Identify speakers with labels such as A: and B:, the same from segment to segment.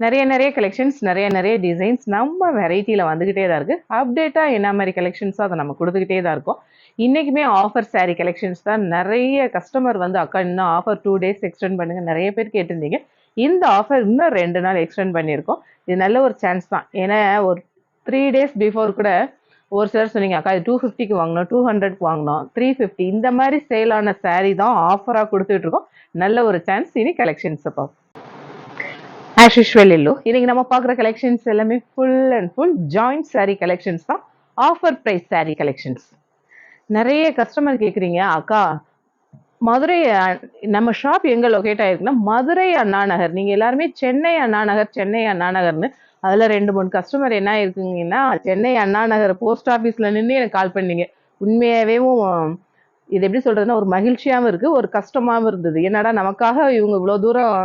A: நிறைய நிறைய கலெக்ஷன்ஸ் நிறைய நிறைய டிசைன்ஸ் நம்ம வெரைட்டியில் வந்துக்கிட்டே தான் இருக்குது அப்டேட்டாக என்ன மாதிரி கலெக்ஷன்ஸோ அதை நம்ம கொடுத்துக்கிட்டே தான் இருக்கோம். இன்றைக்குமே ஆஃபர் சாரீ கலெக்ஷன்ஸ் தான் நிறைய கஸ்டமர் வந்து அக்கா இன்னும் ஆஃபர் டூ டேஸ் எக்ஸ்டெண்ட் பண்ணுங்கள் நிறைய பேர் கேட்டிருந்தீங்க. இந்த ஆஃபர் இன்னும் ரெண்டு நாள் எக்ஸ்டெண்ட் பண்ணியிருக்கோம். இது நல்ல ஒரு சான்ஸ் தான். ஏன்னா ஒரு த்ரீ டேஸ் பிஃபோர் கூட ஒரு சிலர் சொன்னீங்க அக்கா இது டூ ஃபிஃப்டிக்கு வாங்கினோம் டூ ஹண்ட்ரட்க்கு வாங்கினோம் த்ரீ ஃபிஃப்டி இந்த மாதிரி சேலான சாரீ தான் ஆஃபராக கொடுத்துட்ருக்கோம் நல்ல ஒரு சான்ஸ் இனி கலெக்ஷன்ஸை பார்ப்போம் ஆஸ் யூஷுவல் இல்லோ இன்னைக்கு நம்ம பார்க்குற கலெக்ஷன்ஸ் எல்லாமே full and full joint sari collections தான். ஆஃபர் ப்ரைஸ் சாரீ கலெக்ஷன்ஸ் நிறைய கஸ்டமர் கேட்குறீங்க அக்கா மதுரை நம்ம ஷாப் எங்கே லொக்கேட் ஆகிருக்குன்னா மதுரை அண்ணா நகர். நீங்கள் எல்லாருமே சென்னை அண்ணா நகர் சென்னை அண்ணா நகர்னு. அதில் ரெண்டு மூணு கஸ்டமர் என்ன இருக்குங்கன்னா சென்னை அண்ணா நகர் போஸ்ட் ஆஃபீஸில் நின்று எனக்கு கால் பண்ணீங்க. உண்மையாகவே இது எப்படி சொல்கிறதுன்னா ஒரு மகிழ்ச்சியாகவும் இருக்குது ஒரு கஷ்டமாகவும் இருந்தது. என்னடா நமக்காக இவங்க இவ்வளோ தூரம்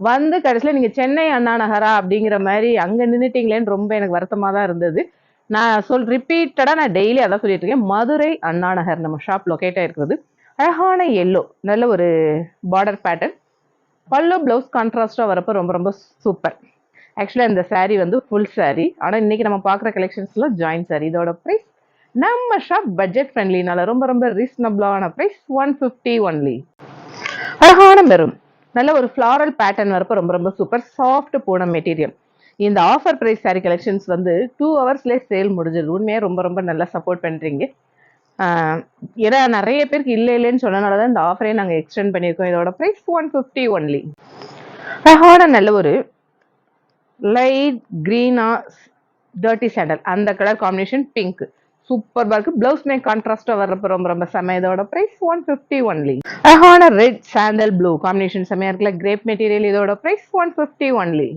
A: வந்து கடைசியில் நீங்கள் சென்னை அண்ணா நகரா அப்படிங்கிற மாதிரி அங்கே நின்றுட்டீங்களேன்னு ரொம்ப எனக்கு வருத்தமாக தான் இருந்தது. நான் சொல் ரிப்பீட்டடாக நான் டெய்லி அதான் சொல்லிட்டு இருக்கேன். மதுரை அண்ணா நகர் நம்ம ஷாப் லொக்கேட் ஆகிருக்கிறது அழகான எல்லோ நல்ல ஒரு பார்டர் பேட்டர்ன் பல்லு ப்ளவுஸ் கான்ட்ராஸ்டாக வரப்போ ரொம்ப ரொம்ப சூப்பர் ஆக்சுவலாக இந்த சாரீ வந்து ஃபுல் சாரீ ஆனால் இன்றைக்கி நம்ம பார்க்குற கலெக்ஷன்ஸில் ஜாயின் சாரீ இதோட ப்ரைஸ் நம்ம ஷாப் பட்ஜெட் ஃப்ரெண்ட்லினால ரொம்ப ரொம்ப ரீசனபிளான ப்ரைஸ் ஒன் ஃபிஃப்டி ஒன்லி அழகான மெரும் நல்ல ஒரு ஃப்ளாரல் பேட்டர்ன் வரப்போ ரொம்ப ரொம்ப சூப்பர் சாஃப்ட் போன மெட்டீரியல் இந்த ஆஃபர் ப்ரைஸ் சாரி கலெக்ஷன்ஸ் வந்து டூ ஹவர்ஸ்லேயே சேல் முடிஞ்சது உண்மையாக ரொம்ப ரொம்ப நல்லா சப்போர்ட் பண்ணுறீங்க ஏன்னா நிறைய பேருக்கு இல்லை இல்லைன்னு சொன்னனால தான் இந்த ஆஃபரே நாங்கள் எக்ஸ்டெண்ட் பண்ணியிருக்கோம். இதோட ப்ரைஸ் ஒன் ஃபிஃப்டி ஒன்லி அழகான நல்ல ஒரு லைட் க்ரீனா டர்ட்டி சேண்டல் அந்த கலர் காம்பினேஷன் பிங்க் சூப்பர் இருக்கு பிளவுஸ்மே கான்ட்ராஸ்டா வர்றப்ப ரொம்ப ரொம்ப செம்ம இதோட பிரைஸ் ஒன் பிப்டி ஒன்லி அழகான ரெட் சாண்டல் ப்ளூ காம்பினேஷன் செம்மையா இருக்குல்ல கிரேப் மெட்டீரியல் இதோட பிரைஸ் ஒன் பிப்டி ஒன்லி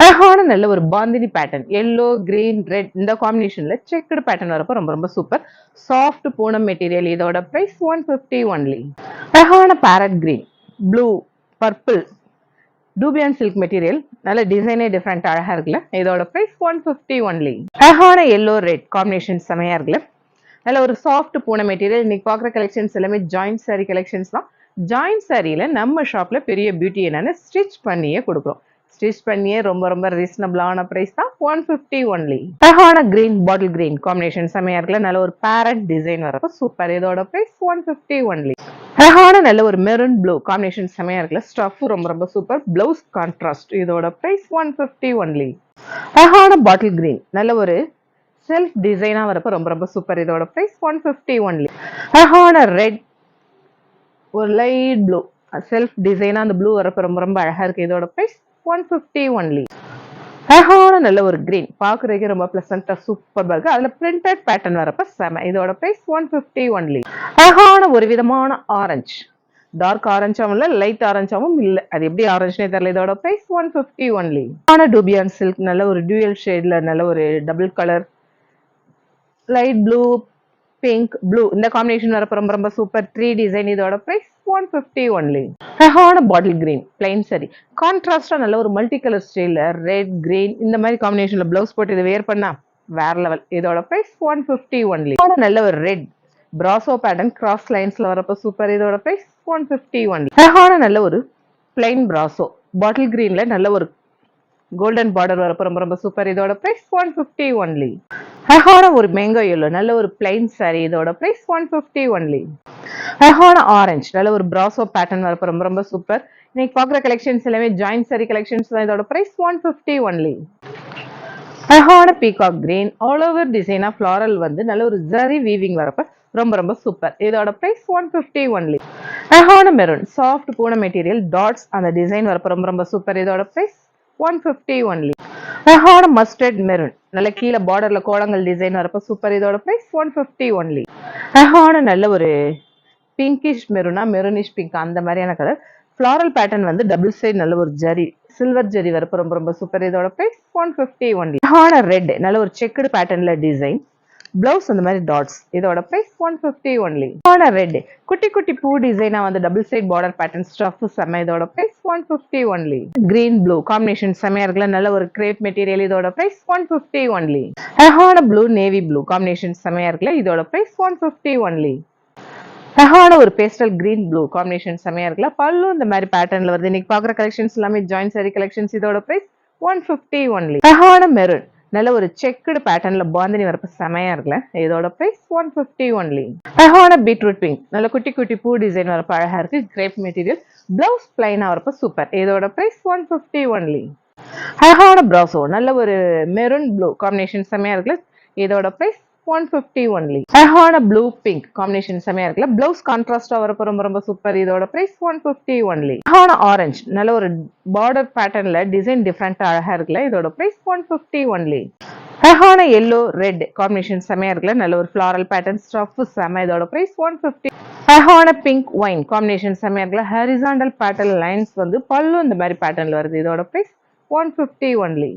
A: அழகான நல்ல ஒரு bandhani pattern yellow green red இந்த காம்பினேஷன்ல செக்குடு பேட்டர்ன் வரப்போ ரொம்ப ரொம்ப சூப்பர் சாஃப்ட் பூனம் மெட்டீரியல் இதோட பிரைஸ் ஒன் பிப்டி ஒன்லி அழகான parrot green blue purple dupion silk material நல்ல டிசைனே டிஃப்ரெண்ட் அழகா இருக்குல்ல. இதோட ப்ரைஸ் ஒன் ஃபிஃப்டி ஒன்லி அழகான எல்லோ ரெட் காம்பினேஷன் செமையாக இருக்குல்ல. நல்ல ஒரு சாஃப்ட் பூனை மெட்டீரியல் இன்னைக்கு பார்க்குற கலெக்ஷன்ஸ் எல்லாமே ஜாயிண்ட் சாரி கலெக்ஷன்ஸ் தான். ஜாயிண்ட் சாரியில் நம்ம ஷாப்பில் பெரிய பியூட்டி என்னென்னு ஸ்டிச் பண்ணியே கொடுக்குறோம். ஸ்டிச் பண்ணியே ரொம்ப ரொம்ப ரீசனபிளான ப்ரைஸ் தான். ஒன் ஃபிஃப்டி ஒன்லி அழகான கிரீன் பாட்டில் கிரீன் காம்பினேஷன் செமையா இருக்குல்ல? நல்ல ஒரு பேரட் டிசைன் வரப்போ சூப்பர் இதோட ப்ரைஸ் ஒன் ஃபிஃப்டி ஒன்லி அழகான நல்ல ஒரு மெரூன் ப்ளூ காம்பினேஷன் செமையா இருக்குல்ல? ஸ்டஃப் ரொம்ப ரொம்ப சூப்பர் பிளவுஸ் கான்ட்ராஸ்ட் இதோட ப்ரைஸ் ஒன் ஃபிஃப்டி ஒன்லி அழகான பாட்டில் கிரீன் நல்ல ஒரு செல்ஃப் டிசைனாக வரப்போ ரொம்ப ரொம்ப சூப்பர் இதோட ப்ரைஸ் ஒன் ஃபிஃப்டி ஒன்லி அழகான ரெட் ஒரு லைட் ப்ளூ செல்ஃப் டிசைனாக அந்த ப்ளூ வரப்போ ரொம்ப ரொம்ப அழகாக இருக்குது இதோட ப்ரைஸ் ஒன் ஃபிஃப்டி ஒன்லி அழகான நல்ல ஒரு கிரீன் பார்க்குறதுக்கு ரொம்ப ப்ளசண்ட்டாக சூப்பர் இருக்கு. அதில் பிரிண்டட் பேட்டர்ன் வரப்ப செம. இதோட ப்ரைஸ் ஒன் ஃபிஃப்டி ஒன்லி அழகான ஒரு விதமான ஆரஞ்சு டார்க் ஆரஞ்சாவும் இல்லை லைட் ஆரஞ்சாவும் இல்லை. அது எப்படி ஆரஞ்சுனே தெரியல. இதோட ப்ரைஸ் ஒன் ஃபிஃப்டி ஒன்லி ஆன டூபியான் சில்க் நல்ல ஒரு டியூயல் ஷேடில் நல்ல ஒரு double colour light blue pink blue இந்த காம்பினேஷன் வரப்போ ரொம்ப ரொம்ப சூப்பர் த்ரீ டிசைன் இதோட ப்ரைஸ் ஒன் ஃபிஃப்டி ஒன்லி அழகான பாட்டில் கிரீன் பிளைன் சரி கான்ட்ராஸ்டாக நல்ல ஒரு மல்டி கலர் ஸ்டைலில் ரெட் கிரீன் இந்த மாதிரி காம்பினேஷனில் ப்ளவுஸ் போட்டு இதை வேர் பண்ணா வேற லெவல் இதோட ப்ரைஸ் ஒன் ஃபிஃப்டி ஒன்லி நல்ல ஒரு ரெட் பிராசோ பேட்டர்ன் கிராஸ் லைன்ஸ்ல வரப்போ சூப்பர் இதோட ப்ரைஸ் ஒன் ஃபிஃப்டி ஒன்லி அழகான நல்ல ஒரு பிளைன் பிராசோ பாட்டில் கிரீன்ல நல்ல ஒரு கோல்டன் பார்டர் வரப்போ ரொம்ப ரொம்ப சூப்பர் இதோட ப்ரைஸ் ஒன் ஃபிஃப்டி ஒன்லி அழகான ஒரு மேங்கோ எல்லோ நல்ல ஒரு பிளைன் சாரி இதோட ப்ரைஸ் ஒன் ஃபிஃப்டி ஒன்லி அழகான ஆரஞ்சு நல்ல ஒரு ப்ராசோ பேட்டர்ன் வரப்போ ரொம்ப ரொம்ப சூப்பர் இன்னைக்கு பார்க்குற கலெக்ஷன்ஸ் எல்லாமே ஜாயின்ட் சாரி கலெக்ஷன்ஸ் தான். இதோட ப்ரைஸ் ஒன் ஃபிஃப்டி ஒன்லி அழகான பீகாக் கிரீன் ஆல் ஓவர் டிசைனா ஃப்ளாரல் வந்து நல்ல ஒரு ஜரி வீவிங் வரப்ப ரொம்ப ரொம்ப சூப்பர் இதோட ப்ரைஸ் ஒன் ஃபிஃப்டி ஒன்லி அழகான மெரூன் சாஃப்ட் பூன மெட்டீரியல் டாட்ஸ் அந்த டிசைன் வரப்ப ரொம்ப ரொம்ப சூப்பர் இதோட ப்ரைஸ் ஒன் ஃபிஃப்டி ஒன்லி அழகான மஸ்டர்ட் மெரூன் நல்ல கீழே பார்டர்ல கோலங்கள் டிசைன் வரப்ப சூப்பர் இதோட ப்ரைஸ் ஒன் ஃபிஃப்டி ஒன்லி அழகான நல்ல ஒரு பிங்கிஷ் மெரூனா மெரூனிஷ் பிங்க் அந்த மாதிரியான கலர் ஃப்ளாரல் பேட்டர்ன் வந்து டபுள் சைட் நல்ல ஒரு ஜரி சில்வர் ஜெரி வரப்போ ரொம்ப ரொம்ப சூப்பர் இதோட ப்ரைஸ் ஒன் ஃபிஃப்டி ஒன்லி அழகான ரெட் நல்ல ஒரு செக்குடு பேட்டர்ன்ல டிசைன் பிளவுஸ் அந்த மாதிரி டாட்ஸ் இதோட price one fifty only border red குட்டி குட்டி பூ டிசைனா வந்து double side border pattern stuff செம இதோட price one fifty only green blue combination செம்மையா இருக்குல்ல நல்ல ஒரு கிரேப் மெட்டீரியல் இதோட பிரைஸ் ஒன் ஃபிஃப்டி ஒன்லி அழகான ப்ளூ நேவி ப்ளூ காம்பினேஷன் செம்மையா இருக்குல்ல இதோட பிரைஸ் ஒன் ஃபிஃப்டி ஒன்லி அழகான ஒரு பேஸ்டல் கிரீன் ப்ளூ காம்பினேஷன் செம்மையா இருக்குல்ல பல்லும் இந்த மாதிரி பேட்டர்ன்ல வருது. இன்னைக்கு பாக்குற கலெக்ஷன்ஸ் எல்லாமே ஜாயின் சாரி கலெக்ஷன்ஸ் இதோட பிரைஸ் ஒன் ஃபிஃப்டி ஒன்லி அழகான மெரூன் நல்ல ஒரு செக்குடு பேட்டர்ன்ல பாந்தினி வரப்ப செமையா இருக்குல்ல? இதோட பிரைஸ் ஒன் ஃபிஃப்டி ஒன்லி அழகான பீட்ரூட் பிங்க் நல்ல குட்டி குட்டி பூ டிசைன் வரப்ப அழகா இருக்கு. கிரேப் மெட்டீரியல் பிளவுஸ் பிளைனா வரப்ப சூப்பர் இதோட பிரைஸ் ஒன் ஃபிஃப்டி ஒன்லி அழகான ப்ராசோ நல்ல ஒரு மெரூன் ப்ளூ காம்பினேஷன் செமையா இருக்குல்ல. இதோட பிரைஸ் ஒன் ஃபிஃப்டி ஒன்லி அழகான ப்ளூ பிங்க் காம்பினேஷன் செமையா இருக்குல்ல பிளவுஸ் கான்ட்ராஸ்டா வரப்ப ரொம்ப ரொம்ப சூப்பர் இதோட பிரைஸ் ஒன் ஃபிஃப்டி ஒன்லி அழகான ஆரஞ்சு நல்ல ஒரு பார்டர் பேட்டர்ன்ல டிசைன் டிஃப்ரெண்டா அழகா இருக்குல்ல இதோட பிரைஸ் ஒன் ஃபிஃப்டி ஒன்லி அழகான எல்லோ ரெட் காம்பினேஷன் செமையா இருக்குல்ல நல்ல ஒரு ஃபிளாரல் பேட்டர்ன் ஸ்டஃப் செம இதோட பிரைஸ் ஒன் ஃபிஃப்டி அழகான பிங்க் ஒயின் காம்பினேஷன் செமையா இருக்குல்ல ஹரிசாண்டல் பேட்டர்ன் லைன்ஸ் வந்து பல்லும் இந்த மாதிரி பேட்டர்ன்ல வருது இதோட பிரைஸ் ஒன் ஃபிஃப்டி ஒன்லி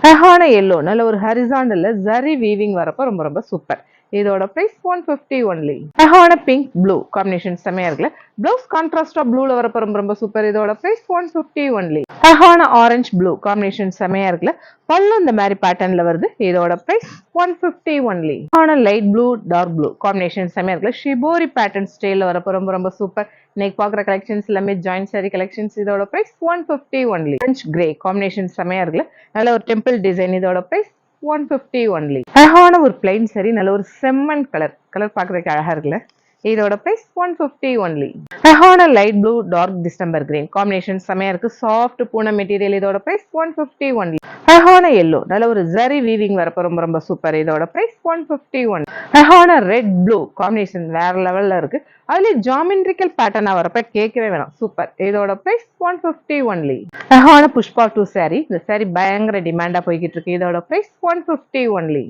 A: அழகான எல்லோ நல்ல ஒரு ஹரிசாண்டல்ல ஜரி வீவிங் வரப்போ ரொம்ப ரொம்ப சூப்பர் இதோட ப்ரைஸ் ஒன் ஃபிஃப்டி ஒன்லி அழகான பிங்க் ப்ளூ காம்பினேஷன் செமையா இருக்குல்ல? பிளவுஸ் கான்ட்ராஸ்டா ப்ளூல வரப்ப ரொம்ப ரொம்ப சூப்பர் இதோட ப்ரைஸ் ஒன் ஃபிஃப்டி ஒன்லி அழகான ஆரஞ்சு ப்ளூ காம்பினேஷன் செமையா இருக்குல்ல? பல்லு இந்த மாதிரி பேட்டர்ன்ல வருது. இதோட ப்ரைஸ் ஒன் ஃபிஃப்டி ஒன்லி அழகான light blue dark blue combination செமையா இருக்குல்ல? ஷிபோரி பேட்டர்ன் ஸ்டைல வரப்ப ரொம்ப ரொம்ப சூப்பர் இன்னைக்கு பாக்குற கலெக்ஷன்ஸ் எல்லாமே ஜாயின் சாரி கலெக்ஷன்ஸ் இதோட price one fifty only grey combination செமையா இருக்குல்ல? நல்ல ஒரு டெம்பிள் டிசைன் இதோட ப்ரைஸ் ஒன் ஃபிஃப்டி ஒன்லி அழகான ஒரு பிளைன் சரி நல்ல ஒரு செம்மன் கலர் கலர் பார்க்குறதுக்கு அழகா இருக்குல்ல? இதோட பிரைஸ் ஒன் ஃபிஃப்டி ஒன்லி அழகான light blue dark distemper green combination செமையா இருக்கு. சாஃப்ட் பூனை மெட்டீரியல் இதோட பிரைஸ் ஒன் ஃபிஃப்டி ஒன்லி அழகான எல்லோ நல்ல ஒரு ஜரி வீவிங் வரப்ப ரொம்ப ரொம்ப சூப்பர் இதோட பிரைஸ் ஒன் ஃபிஃப்டி ஒன் அழகான ரெட் ப்ளூ காம்பினேஷன் வேற லெவல்ல இருக்கு. அதுல ஜாமெண்ட்ரிக்கல் பேட்டர்னா வரப்ப கேட்கவே வேணாம். சூப்பர் இதோட பிரைஸ் ஒன் ஃபிஃப்டி ஒன்லி அழகான புஷ்பா டூ சாரி இந்த சாரி பயங்கர டிமாண்டா போய்கிட்டு இருக்கு. இதோட பிரைஸ் ஒன் ஃபிஃப்டி ஒன்லி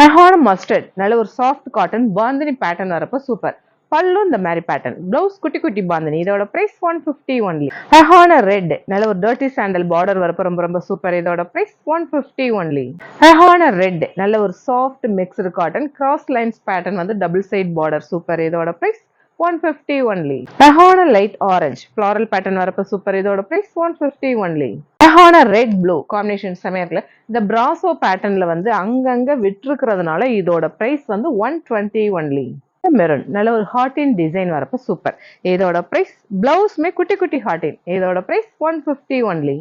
A: அழகான மஸ்டர்ட் நல்ல ஒரு சாஃப்ட் காட்டன் பாந்தினி பேட்டர்ன் வரப்ப சூப்பர் பல்லும் இந்த மாதிரி பேட்டர்ன் பிளவுஸ் குட்டி குட்டி பாந்தினி இதோட பிரைஸ் ஒன் ஃபிஃப்டி ஒன்லி அழகான ரெட் நல்ல ஒரு டர்ட்டி சாண்டல் பார்டர் வரப்ப ரொம்ப ரொம்ப சூப்பர் இதோட பிரைஸ் ஒன் ஃபிஃப்டி ஒன்லி அழகான ரெட் நல்ல ஒரு soft mixed cotton cross lines pattern வந்து டபுள் சைட் பார்டர் சூப்பர் இதோட பிரைஸ் ஒன் ஃபிஃப்டி ஒன்லி அழகான லைட் ஆரஞ்சு ஃப்ளாரல் பேட்டர்ன் வரப்ப சூப்பர் இதோட பிரைஸ் ஒன் ஃபிஃப்டி ஒன்லி அழகான ரெட் ப்ளூ காம்பினேஷன் செமையா இருக்குல்ல இந்த பிராசோ பேட்டர்ன்ல வந்து அங்கங்கே விட்டுருக்கிறதுனால இதோட ப்ரைஸ் வந்து ஒன் டுவெண்ட்டி ஒன்லி மெரூன் நல்ல ஒரு ஹார்டின் டிசைன் வரப்ப சூப்பர் இதோட ப்ரைஸ் பிளவுஸ்மே குட்டி குட்டி ஹார்டின் இதோட ப்ரைஸ் ஒன் ஃபிஃப்டி ஒன்லி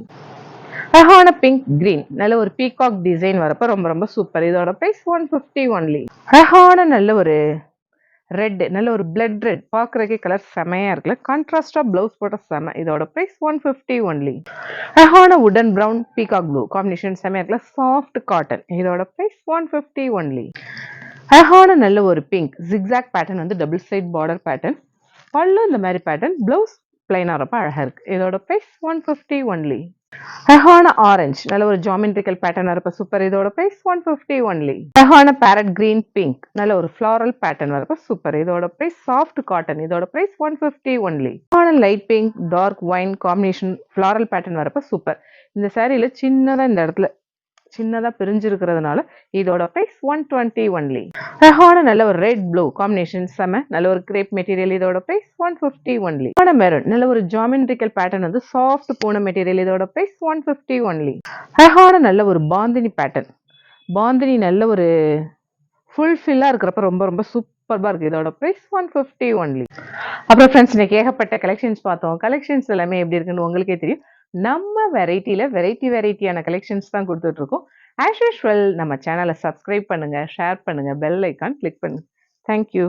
A: அழகான பிங்க் கிரீன் நல்ல ஒரு பீகாக் டிசைன் வரப்ப ரொம்ப ரொம்ப சூப்பர் இதோட ப்ரைஸ் ஒன் ஃபிஃப்டி ஒன்லி அழகான நல்ல ஒரு ரெட் நல்ல ஒரு பிளட் ரெட் பார்க்குறதுக்கே கலர் செமையாக இருக்குல்ல. கான்ட்ராஸ்டாக ப்ளவுஸ் போட்ட செம. இதோட ப்ரைஸ் ஒன் ஃபிஃப்டி ஒன்லி அழகான உடன் ப்ரௌன் பீகாக் ப்ளூ காம்பினேஷன் செமையாக இருக்குல்ல. சாஃப்ட் காட்டன் இதோட ப்ரைஸ் ஒன் ஃபிஃப்டி ஒன்லி அழகான நல்ல ஒரு பிங்க் ஜிக்ஸாக் பேட்டர்ன் வந்து டபுள் சைட் பார்டர் பேட்டர்ன் பல்லு இந்த மாதிரி பேட்டர்ன் ப்ளவுஸ் பிளைனாக வரப்ப அழகாக இருக்குது இதோட ப்ரைஸ் ஒன் ஃபிஃப்டி ஒன்லி அழகான ஆரஞ்சு நல்ல ஒரு ஜாமெண்ட்ரிக்கல் பேட்டர்ன் வரப்ப சூப்பர் இதோட பிரைஸ் ஒன் ஃபிஃப்டி ஒன்லி அழகான பேரட் கிரீன் பிங்க் நல்ல ஒரு ஃப்ளாரல் பேட்டர்ன் வரப்ப சூப்பர் இதோட பிரைஸ் சாஃப்ட் காட்டன் இதோட பிரைஸ் ஒன் ஃபிஃப்டி ஒன்லி அழகான light pink dark wine combination floral pattern வரப்ப சூப்பர் இந்த சாரியில சின்னதா இந்த இடத்துல சின்னதா பிரிஞ்சிருக்கிறதுனால இதோட ப்ரைஸ் ஒன் டுவெண்ட்டி ஒன்லி அழகான நல்ல ஒரு ரெட் ப்ளூ காம்பினேஷன் செம நல்ல ஒரு கிரேப் மெட்டீரியல் இதோட ப்ரைஸ் ஒன் ஃபிஃப்டி ஒன்லி அழகான மெரன் நல்ல ஒரு ஜாமெண்ட்ரிக்கல் பேட்டர்ன் வந்து சாஃப்ட் பூன மெட்டீரியல் இதோட ப்ரைஸ் ஒன் ஃபிஃப்டி ஒன்லி அழகான நல்ல ஒரு பாந்தினி பேட்டர்ன் பாந்தினி நல்ல ஒரு ஃபுல்ஃபில்லாக இருக்கிறப்ப ரொம்ப ரொம்ப சூப்பராக இருக்குது இதோட ப்ரைஸ் ஒன் ஃபிஃப்டி ஒன்லி அப்புறம் ஃப்ரெண்ட்ஸ் இன்னைக்கு ஏகப்பட்ட கலெக்ஷன்ஸ் பார்த்தோம். கலெக்ஷன்ஸ் எல்லாமே எப்படி இருக்குன்னு உங்களுக்கே தெரியும். நம்ம வெரைட்டியில் வெரைட்டி வெரைட்டியான கலெக்ஷன்ஸ் தான் கொடுத்துட்ருக்கோம். ஆஸ் யூஷுவல் நம்ம சேனலை சப்ஸ்கிரைப் பண்ணுங்கள் ஷேர் பண்ணுங்கள் பெல் ஐக்கான் கிளிக் பண்ணுங்கள் தேங்க்யூ